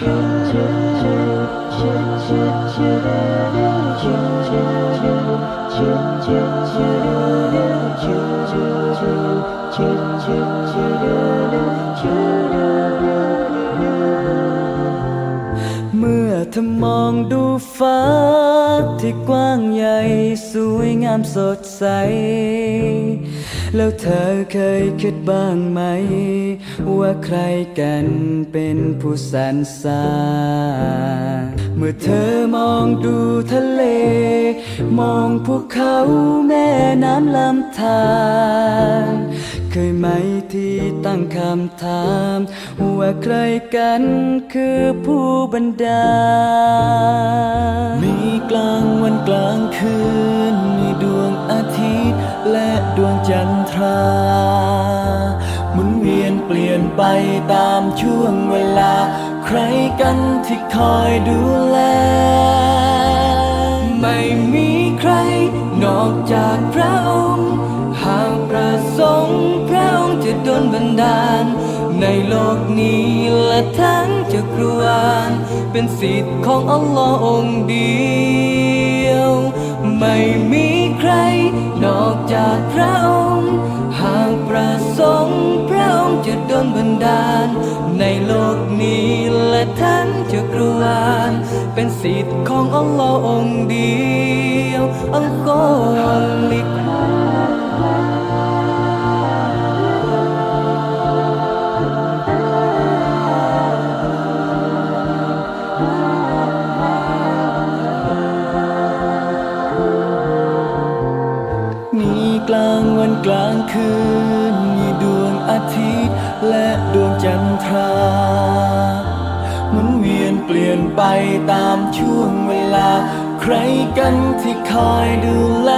เมอเธอมองดูฟ้า ที่กว้างใหญ่ สวยงามสดใส แล้วเธอเคยคิดบ้างไหม ว่าใครกันเป็นผู้สรรสร้างเมื่อเธอมองดูทะเล มองภูเขาแม่น้ำลำธาร เคยไหมที่ตั้งคำถามว่าใครกันคือผู้บันดาลมีกลางวันกลางคืน มีดวงอาทิตย์ และดวงจันทราหมุนเวียนเปลี่ยนไปตามช่วงเวลา ใครกันที่คอยดูแล ไม่มีใครนอกจากพระ ระองค์จะดลบันดาล ในโลกนี้และทั้งจักรวาลเป็นสิทธิ์ของอัลลอฮ์องค์เดียว ไม่มีใคร นอกจากพระองค์หากประสงค์พระองค์จะดลบันดาล ในโลกนี้และทั้งจักรวาลเป็นสิทธิ์ของอัลลอฮ์องค์เดียวอัลลอลิก กลางวันกลางคืน มีดวงอาทิตย์ และดวงจันทราหมุนเวียนเปลี่ยนไปตามช่วงเวลา ใครกันที่คอยดูแล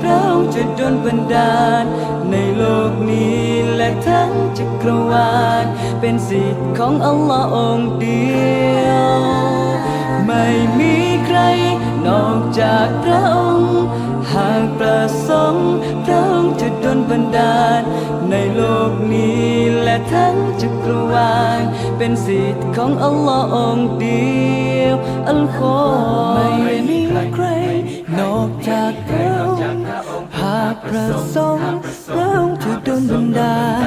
พระองค์จะดลบันดาล ในโลกนี้และทั้งจักรวาล เป็นสิทธิ์ของอัลลอฮ์องค์เดียว ไม่มีใครนอกจากพระองค์ หากประสงค์พระองค์จะดลบันดาล ในโลกนี้และทั้งจักรวาล เป็นสิทธิ์ของอัลลอฮ์องค์เดียวอัลลอไม่มีใครนอกจากพระ หากประสงค์พระองค์จะดลบันดาล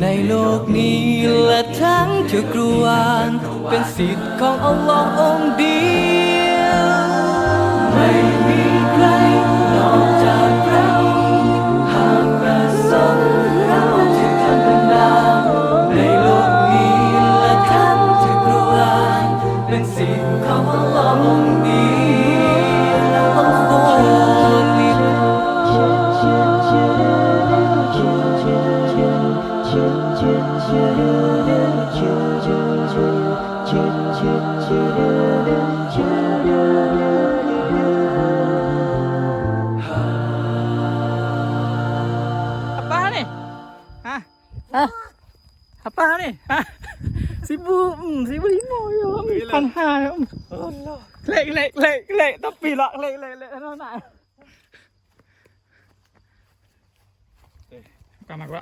ในโลกนี้และทั้งจักรวาลเป็นสิทธิ์ของอัลลอฮ์องค์เดียวไม่มี Apaan nih? Hah? Hah? Apaan nih? Hah? Sibu, hmm, ừ, sibu lima ya, pan hai om. Lek lek lek lek, tapi lah lek lek lek, nó này. Cảm ơn các bạn.